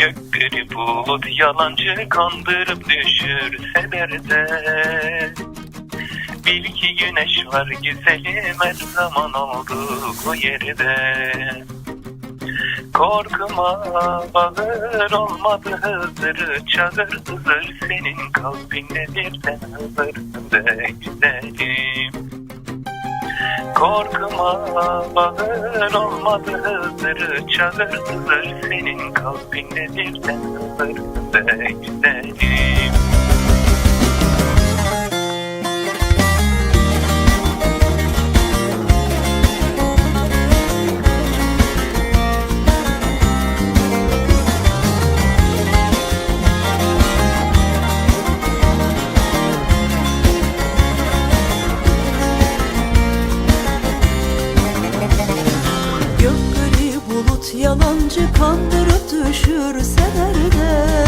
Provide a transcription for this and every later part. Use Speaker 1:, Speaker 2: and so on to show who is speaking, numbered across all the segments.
Speaker 1: Gökleri bulut yalancı kandırıp düşürseler de Bil ki güneş var güzelim her zaman olduğu yerde. Korkma bağır olmadı hızır çağır hızır senin kalbinde birden hızır de güzelim Korkma bağır olmadı hızır çağır hızır senin birden hızır de güzelim
Speaker 2: yalancı kandırıp düşürseler de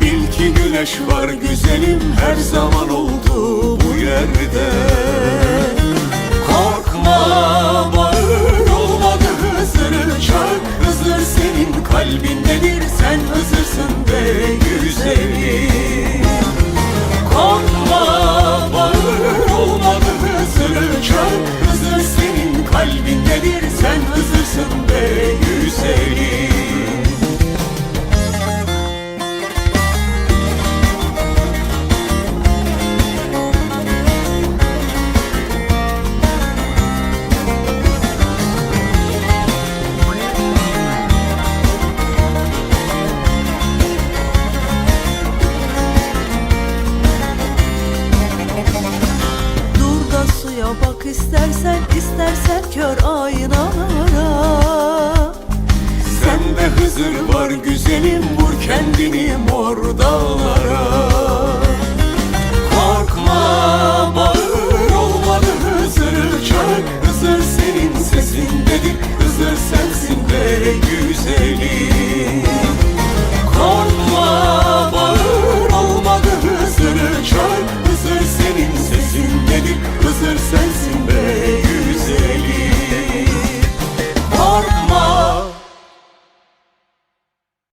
Speaker 3: Bil ki güneş var güzelim her zaman oldu bu yerde. Korkma bağır olmadı Hızır çak Hızır senin kalbindedir sen Hızırsın be güzelim. Korkma bağır olmadı Hızır çak Hızır senin kalbindedir sen Hızırsın be güzelim
Speaker 2: suya bak istersen istersen kör aynalara.
Speaker 3: Sende Hızır var güzelim vur kendini mor dağlara